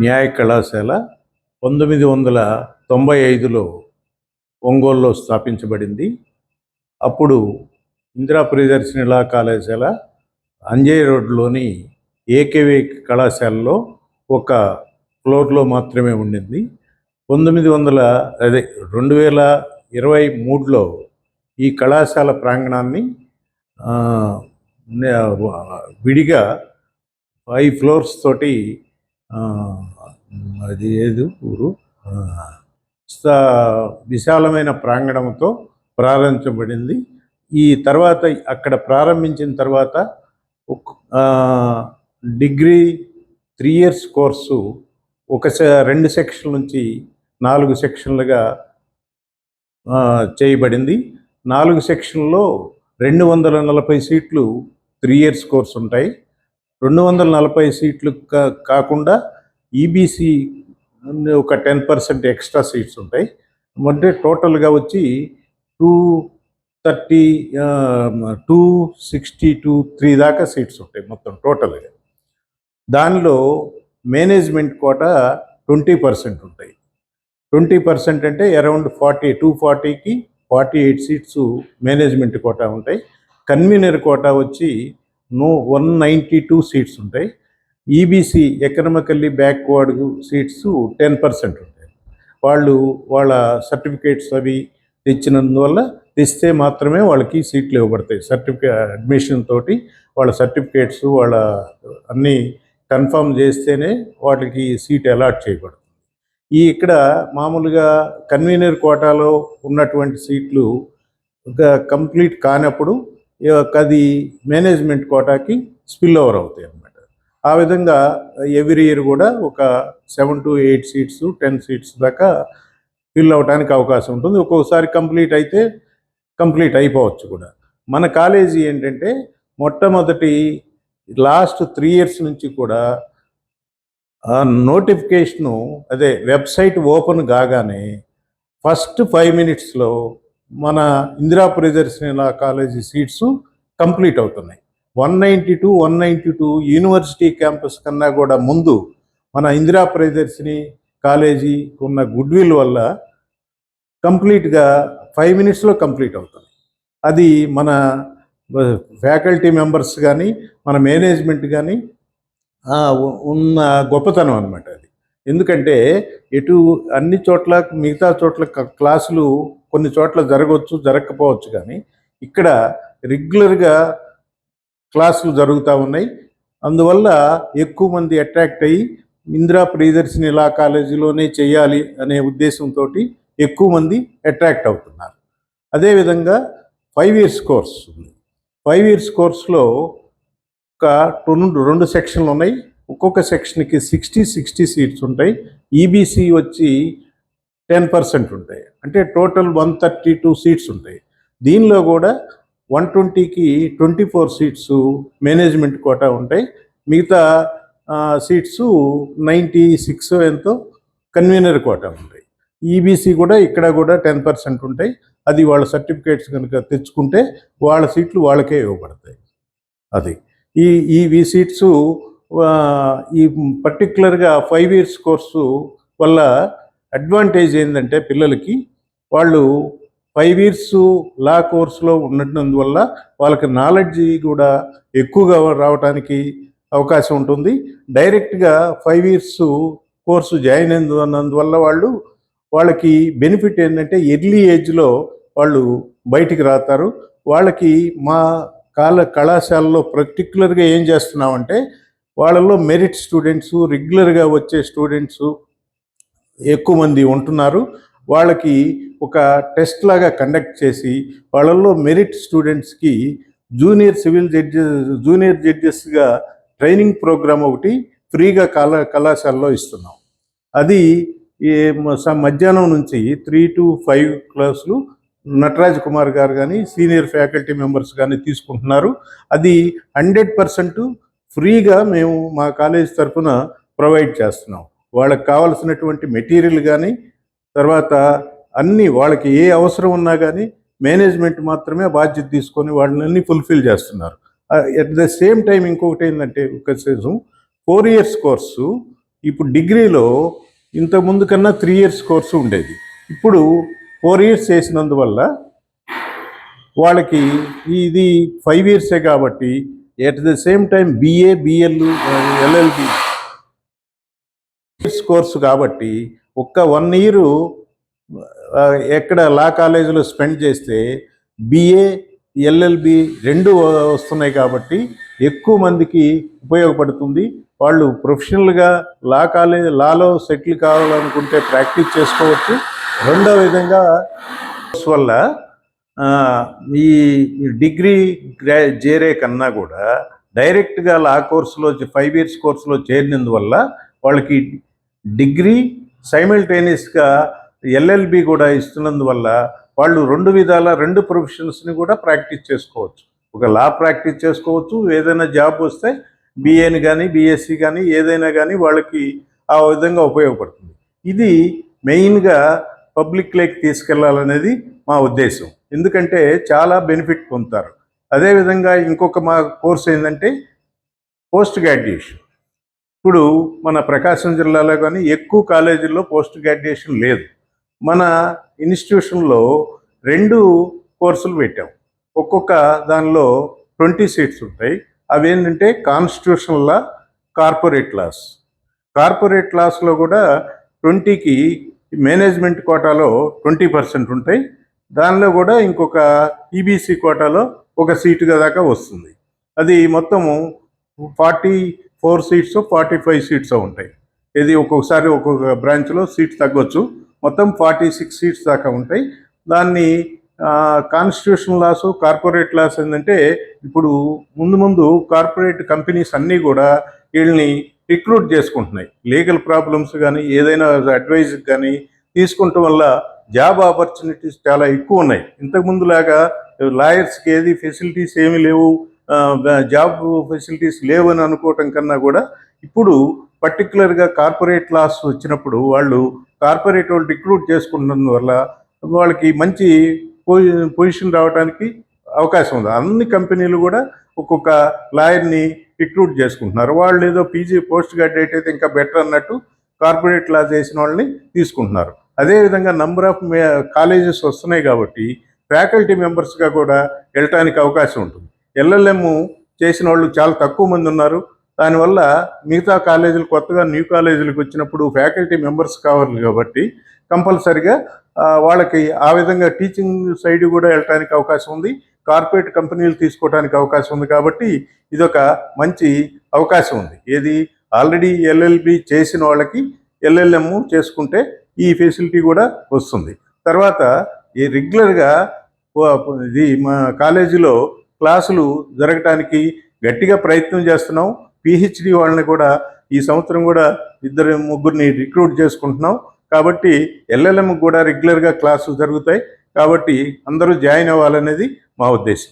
న్యాయ కళాశాల పంతొమ్మిది వందల తొంభై ఐదులో ఒంగోలులో స్థాపించబడింది. అప్పుడు ఇందిరా ప్రియదర్శిని లా కళాశాల అంజయ్ రోడ్లోని ఏకేవి కళాశాలలో ఒక ఫ్లోర్లో మాత్రమే ఉండింది. పంతొమ్మిది వందల అదే రెండు వేల ఇరవై మూడులో ఈ కళాశాల ప్రాంగణాన్ని విడిగా ఫైవ్ ఫ్లోర్స్ తోటి అది ఏది? ఊరు? విశాలమైన ప్రాంగణంతో ప్రారంభించబడింది. ఈ తర్వాత అక్కడ ప్రారంభించిన తర్వాత డిగ్రీ త్రీ ఇయర్స్ కోర్సు ఒక సె- రెండు సెక్షన్ నుంచి నాలుగు సెక్షన్లుగా చేయబడింది. నాలుగు సెక్షన్లో రెండు వందల నలభై సీట్లు త్రీ ఇయర్స్ కోర్స్ ఉంటాయి. రెండు వందల నలభై సీట్లు కా- కాకుండా ఈబీసీ ఒక టెన్ పర్సెంట్ ఎక్స్ట్రా సీట్స్ ఉంటాయి. అంటే టోటల్గా వచ్చి two thirty two sixty two three దాకా సీట్స్ ఉంటాయి మొత్తం టోటల్గా దానిలో మేనేజ్మెంట్ కోట ట్వంటీ పర్సెంట్ ఉంటాయి. ట్వంటీ పర్సెంట్ అంటే అరౌండ్ ఫార్టీ టూ ఫార్టీకి forty eight seats management quota ఉంటాయి. కన్వీనర్ కోటా వచ్చి నో వన్ నైంటీ టూ సీట్స్ ఉంటాయి. EBC economically backward seats ten percent ఉంటాయి. వాళ్ళు వాళ్ళ సర్టిఫికేట్స్ అవి తెచ్చినందువల్ల తెస్తే మాత్రమే వాళ్ళకి సీట్లు ఇవ్వబడతాయి. సర్టిఫికే అడ్మిషన్ తోటి వాళ్ళ సర్టిఫికేట్స్ వాళ్ళ అన్నీ కన్ఫర్మ్ చేస్తేనే వాళ్ళకి సీట్ అలాట్ చేయబడుతుంది. ఈ ఇక్కడ మామూలుగా కన్వీనర్ కోటాలో ఉన్నటువంటి సీట్లు కంప్లీట్ కానప్పుడు ఈ యొక్క అది మేనేజ్మెంట్ కోటాకి స్పిల్ ఓవర్ అవుతాయి అన్నమాట. ఆ విధంగా ఎవ్రీ ఇయర్ కూడా ఒక seven to eight seats ten seats దాకా ఫిల్ అవడానికి అవకాశం ఉంటుంది. ఒక్కొక్కసారి కంప్లీట్ అయితే కంప్లీట్ అయిపోవచ్చు కూడా. మన కాలేజీ ఏంటంటే మొట్టమొదటి లాస్ట్ త్రీ ఇయర్స్ నుంచి కూడా ఆ నోటిఫికేషను అదే వెబ్సైట్ ఓపెన్ కాగానే ఫస్ట్ ఫైవ్ మినిట్స్లో మన ఇందిరా ప్రదర్శన కాలేజీ సీట్స్ కంప్లీట్ అవుతున్నాయి. One ninety two one ninety two university campus కన్నా కూడా ముందు మన ఇందిరా ప్రియదర్శిని కాలేజీ ఉన్న గుడ్ విల్ వల్ల కంప్లీట్గా ఫైవ్ మినిట్స్లో కంప్లీట్ అవుతుంది. అది మన ఫ్యాకల్టీ మెంబర్స్ కానీ మన మేనేజ్మెంట్ కానీ ఉన్న గొప్పతనం అనమాట అది. ఎందుకంటే ఎటు అన్ని చోట్ల మిగతా చోట్ల క- క్లాసులు కొన్ని చోట్ల జరగవచ్చు జరగకపోవచ్చు కానీ ఇక్కడ రెగ్యులర్గా క్లాసులు జరుగుతూ ఉన్నాయి. అందువల్ల ఎక్కువ మంది అట్రాక్ట్ అయ్యి ఇందిరా ప్రియదర్శిని లా కాలేజీలోనే చేయాలి అనే ఉద్దేశంతో ఎక్కువ మంది అట్రాక్ట్ అవుతున్నారు. అదేవిధంగా ఫైవ్ ఇయర్స్ కోర్స్ ఉంది. ఫైవ్ ఇయర్స్ కోర్స్లో ఒక రెండు రెండు సెక్షన్లు ఉన్నాయి. ఒక్కొక్క సెక్షన్కి సిక్స్టీ సిక్స్టీ సీట్స్ ఉంటాయి. ఈబీసీ వచ్చి టెన్ పర్సెంట్ ఉంటాయి. అంటే total one thirty two seats ఉంటాయి. దీనిలో కూడా వన్ ట్వంటీకి twenty four seats management quota ఉంటాయి. మిగతా సీట్స్ నైంటీ సిక్స్ ఎంతో కన్వీనర్ కోటా ఉంటాయి. ఈబీసీ కూడా ఇక్కడ కూడా టెన్ పర్సెంట్ ఉంటాయి. అది వాళ్ళ సర్టిఫికేట్స్ కనుక తెచ్చుకుంటే వాళ్ళ సీట్లు వాళ్ళకే ఇవ్వబడతాయి. అది. ఈ ఈ సీట్స్ ఈ పర్టికులర్గా ఫైవ్ ఇయర్స్ కోర్సు వల్ల అడ్వాంటేజ్ ఏంటంటే పిల్లలకి వాళ్ళు ఫైవ్ ఇయర్స్ లా కోర్సులో ఉన్నందువల్ల వాళ్ళకి నాలెడ్జ్ కూడా ఎక్కువగా రావడానికి అవకాశం ఉంటుంది. డైరెక్ట్గా ఫైవ్ ఇయర్స్ కోర్సు జాయిన్ అయినందువల్ల వాళ్ళు వాళ్ళకి బెనిఫిట్ ఏంటంటే ఎర్లీ ఏజ్లో వాళ్ళు బయటికి రాతారు. వాళ్ళకి మా కాల కళాశాలలో పర్టిక్యులర్గా ఏం చేస్తున్నామంటే వాళ్ళలో మెరిట్ స్టూడెంట్స్ రెగ్యులర్గా వచ్చే స్టూడెంట్స్ ఎక్కువ మంది ఉంటున్నారు. వాళ్ళకి ఒక టెస్ట్ లాగా కండక్ట్ చేసి వాళ్ళల్లో మెరిట్ స్టూడెంట్స్కి జూనియర్ సివిల్ జడ్జెస్ జూనియర్ జడ్జెస్గా ట్రైనింగ్ ప్రోగ్రామ్ ఒకటి ఫ్రీగా కళా కళాశాలలో ఇస్తున్నాం. అది మధ్యాహ్నం నుంచి త్రీ టు ఫైవ్ క్లాసులు నటరాజ్ కుమార్ గారు కానీ సీనియర్ ఫ్యాకల్టీ మెంబర్స్ కానీ తీసుకుంటున్నారు. అది హండ్రెడ్ పర్సెంట్ ఫ్రీగా మేము మా కాలేజ్ తరఫున ప్రొవైడ్ చేస్తున్నాం. వాళ్ళకి కావలసినటువంటి మెటీరియల్ కానీ తర్వాత అన్ని వాళ్ళకి ఏ అవసరం ఉన్నా కానీ మేనేజ్మెంట్ మాత్రమే బాధ్యత తీసుకొని వాళ్ళని ఫుల్ఫిల్ చేస్తున్నారు. అట్ ద సేమ్ టైం ఇంకొకటి ఏంటంటే ఒక ఫోర్ ఇయర్స్ కోర్సు ఇప్పుడు డిగ్రీలో ఇంతకుముందు ముందు కన్నా త్రీ ఇయర్స్ కోర్సు ఉండేది. ఇప్పుడు ఫోర్ ఇయర్స్ చేసినందువల్ల వాళ్ళకి ఇది ఫైవ్ ఇయర్సే కాబట్టి at the same time BA BL LLB course కాబట్టి ఒక్క వన్ ఇయర్ ఎక్కడ లా కాలేజీలో స్పెండ్ చేస్తే బిఏ ఎల్ఎల్బి రెండు వస్తున్నాయి కాబట్టి ఎక్కువ మందికి ఉపయోగపడుతుంది. వాళ్ళు ప్రొఫెషనల్గా లా కాలేజ్ లాలో సెటిల్ కావాలనుకుంటే ప్రాక్టీస్ చేసుకోవచ్చు. రెండో విధంగా వల్ల ఈ డిగ్రీ గ్రా చేరే కన్నా కూడా డైరెక్ట్గా లా కోర్సులో ఫైవ్ ఇయర్స్ కోర్సులో చేరినందువల్ల వాళ్ళకి డిగ్రీ సైమిల్టేనియస్గా ఎల్ఎల్బి కూడా ఇస్తున్నందువల్ల వాళ్ళు రెండు విధాల రెండు ప్రొఫెషన్స్ని కూడా ప్రాక్టీస్ చేసుకోవచ్చు. ఒక లా ప్రాక్టీస్ చేసుకోవచ్చు ఏదైనా జాబ్ వస్తే బిఏని కానీ బిఎస్సి కానీ ఏదైనా కానీ వాళ్ళకి ఆ విధంగా ఉపయోగపడుతుంది. ఇది మెయిన్గా పబ్లిక్ లేక్ తీసుకెళ్ళాలనేది మా ఉద్దేశం. ఎందుకంటే చాలా బెనిఫిట్ పొందుతారు. అదేవిధంగా ఇంకొక మా కోర్స్ ఏంటంటే పోస్ట్ గ్రాడ్యుయేషన్. ఇప్పుడు మన ప్రకాశం జిల్లాలో కానీ ఎక్కువ కాలేజీల్లో పోస్ట్ గ్రాడ్యుయేషన్ లేదు. మన ఇన్స్టిట్యూషన్లో రెండు కోర్సులు పెట్టాం. ఒక్కొక్క దానిలో ట్వంటీ సీట్స్ ఉంటాయి. అవి ఏంటంటే constitution law corporate laws. Corporate లాస్లో కూడా ట్వంటీకి మేనేజ్మెంట్ కోటాలో ట్వంటీ పర్సెంట్ ఉంటాయి. దానిలో కూడా ఇంకొక ఈబీసీ కోటాలో ఒక సీటుగా దాకా వస్తుంది. అది మొత్తము forty four seats forty five seats ఉంటాయి. ఇది ఒక్కొక్కసారి ఒక్కొక్క బ్రాంచ్లో సీట్ తగ్గొచ్చు. మొత్తం ఫార్టీ సిక్స్ సీట్స్ దాకా ఉంటాయి. దాన్ని కాన్స్టిట్యూషన్ లాస్ కార్పొరేట్ లాస్ ఏంటంటే ఇప్పుడు ముందు ముందు కార్పొరేట్ కంపెనీస్ అన్నీ కూడా వీళ్ళని రిక్రూట్ చేసుకుంటున్నాయి. లీగల్ ప్రాబ్లమ్స్ కానీ ఏదైనా అడ్వైజ్ కానీ తీసుకుంటాం వల్ల జాబ్ ఆపర్చునిటీస్ చాలా ఎక్కువ ఉన్నాయి. ఇంతకుముందు లాగా లాయర్స్కి ఏది ఫెసిలిటీస్ ఏమీ లేవు. జాబ్ ఫెసిలిటీస్ లేవని అనుకోవటం కన్నా కూడా ఇప్పుడు పర్టికులర్గా కార్పొరేట్ లాస్ వచ్చినప్పుడు వాళ్ళు కార్పొరేట్ వాళ్ళు రిక్రూట్ చేసుకున్నందువల్ల వాళ్ళకి మంచి పొజి- పొజిషన్ రావడానికి అవకాశం ఉంది. అన్ని కంపెనీలు కూడా ఒక్కొక్క లాయర్ని రిక్రూట్ చేసుకుంటున్నారు. వాళ్ళు ఏదో పీజీ పోస్ట్ గ్రాడ్యుయేట్ అయితే ఇంకా బెటర్ అన్నట్టు కార్పొరేట్ లా చేసిన వాళ్ళని తీసుకుంటున్నారు. అదేవిధంగా నంబర్ ఆఫ్ కాలేజెస్ వస్తున్నాయి కాబట్టి ఫ్యాకల్టీ మెంబర్స్గా కూడా వెళ్ళటానికి అవకాశం ఉంటుంది. ఎల్ఎల్ఎం చేసిన వాళ్ళు చాలా తక్కువ మంది ఉన్నారు. దానివల్ల మిగతా కాలేజీలు కొత్తగా న్యూ కాలేజీలకు వచ్చినప్పుడు ఫ్యాకల్టీ మెంబర్స్ కావాలి కాబట్టి కంపల్సరిగా వాళ్ళకి ఆ విధంగా టీచింగ్ సైడ్ కూడా వెళ్ళటానికి అవకాశం ఉంది. కార్పొరేట్ కంపెనీలు తీసుకోవడానికి అవకాశం ఉంది కాబట్టి ఇదొక మంచి అవకాశం ఉంది. ఏది ఆల్రెడీ ఎల్ఎల్బి చేసిన వాళ్ళకి ఎల్ఎల్ఎం చేసుకుంటే ఈ ఫెసిలిటీ కూడా వస్తుంది. తర్వాత ఈ రెగ్యులర్గా ఇది మా కాలేజీలో క్లాసులు జరగటానికి గట్టిగా ప్రయత్నం చేస్తున్నాం. పిహెచ్డి వాళ్ళని కూడా ఈ సంవత్సరం కూడా ఇద్దరు ముగ్గురిని రిక్రూట్ చేసుకుంటున్నాం. కాబట్టి ఎల్ఎల్ఎం కూడా రెగ్యులర్గా క్లాసులు జరుగుతాయి. కాబట్టి అందరూ జాయిన్ అవ్వాలనేది మా ఉద్దేశం.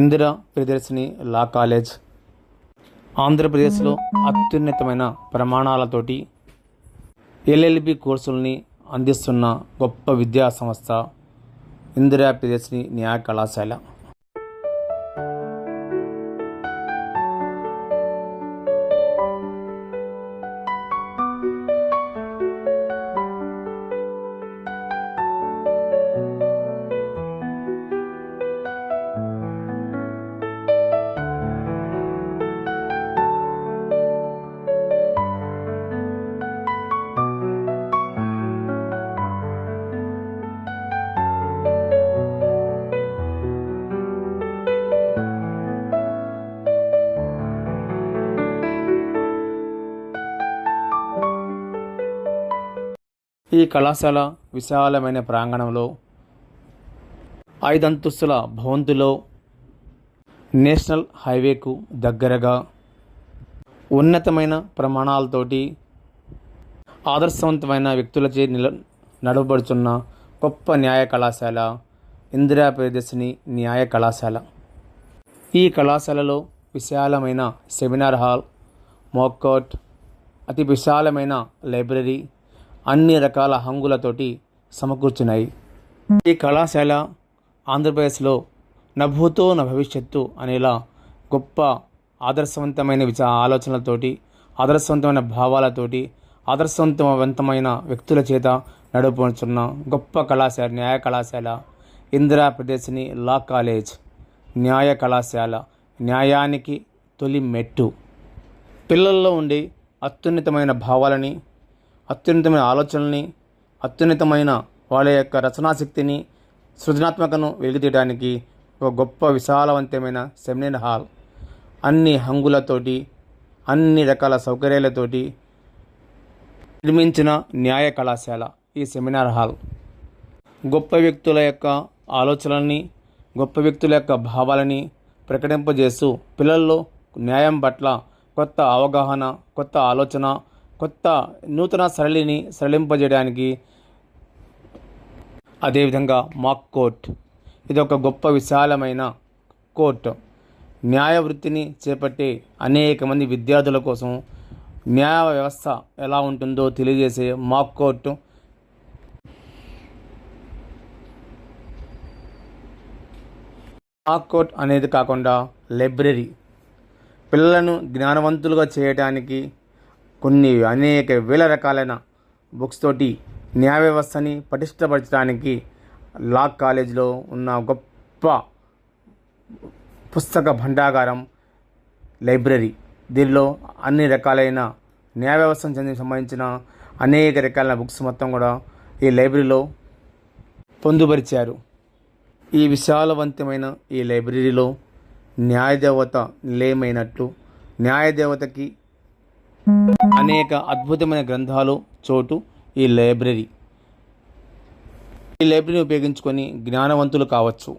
Indira Priyadarshini law college. ఆంధ్రప్రదేశ్లో అత్యున్నతమైన ప్రమాణాలతోటి ఎల్ఎల్బి కోర్సుల్ని అందిస్తున్న గొప్ప విద్యా సంస్థ ఇందిరా ప్రియదర్శిని న్యాయ కళాశాల ఈ కళాశాల విశాలమైన ప్రాంగణంలో ఐదంతస్తుల భవంతులో నేషనల్ హైవేకు దగ్గరగా ఉన్నతమైన ప్రమాణాలతోటి ఆదర్శవంతమైన వ్యక్తులచే నిల నడవబడుతున్న గొప్ప న్యాయ కళాశాల ఇందిరా ప్రియదర్శిని న్యాయ కళాశాల. ఈ కళాశాలలో విశాలమైన సెమినార్ హాల్ మోక్కోట్ అతి విశాలమైన లైబ్రరీ అన్ని రకాల హంగులతోటి సమకూర్చున్నాయి ఈ కళాశాల ఆంధ్రప్రదేశ్లో నభూతో నా భవిష్యత్తు అనేలా గొప్ప ఆదర్శవంతమైన విచ ఆలోచనలతోటి ఆదర్శవంతమైన భావాలతోటి ఆదర్శవంతమైన వ్యక్తుల చేత నడుపుచున్న గొప్ప కళాశాల న్యాయ కళాశాల ఇంద్రప్రదేశ్ని లా కాలేజ్ న్యాయ కళాశాల న్యాయానికి తొలి మెట్టు. పిల్లల్లో ఉండే అత్యున్నతమైన భావాలని అత్యున్నతమైన ఆలోచనల్ని అత్యున్నతమైన వాళ్ళ యొక్క రచనాశక్తిని సృజనాత్మకను వెలిగితీయడానికి ఒక గొప్ప విశాలవంతమైన సెమినార్ హాల్. అన్ని హంగులతోటి అన్ని రకాల సౌకర్యాలతోటి నిర్మించిన న్యాయ కళాశాల ఈ సెమినార్ హాల్. గొప్ప వ్యక్తుల యొక్క ఆలోచనల్ని గొప్ప వ్యక్తుల యొక్క భావాలని ప్రకటింపజేస్తూ పిల్లల్లో న్యాయం పట్ల కొత్త అవగాహన కొత్త ఆలోచన కొత్త నూతన సరళిని సరళింపజేయడానికి అదేవిధంగా మాక్ కోర్ట్ ఇది ఒక గొప్ప విశాలమైన కోర్టు న్యాయ వృత్తిని చేపట్టే అనేక మంది విద్యార్థుల కోసం న్యాయ వ్యవస్థ ఎలా ఉంటుందో తెలియజేసే మాక్ కోర్టు మాక్ కోర్ట్ అనేది కాకుండా లైబ్రరీ. పిల్లలను జ్ఞానవంతులుగా చేయడానికి కొన్ని అనేక వేల రకాలైన బుక్స్ తోటి న్యాయ వ్యవస్థని పటిష్టపరచడానికి లా కాలేజీలో ఉన్న గొప్ప పుస్తక భండాగారం లైబ్రరీ. దీనిలో అన్ని రకాలైన న్యాయ వ్యవస్థకు చెందిన సంబంధించిన అనేక రకాలైన బుక్స్ మొత్తం కూడా ఈ లైబ్రరీలో పొందుపరిచారు. ఈ విశాలవంతమైన ఈ లైబ్రరీలో న్యాయదేవత నిలయమైనట్లు న్యాయదేవతకి అనేక అద్భుతమైన గ్రంథాలు చోటు ఈ లైబ్రరీ. ఈ లైబ్రరీని ఉపయోగించుకొని జ్ఞానవంతులు కావచ్చు.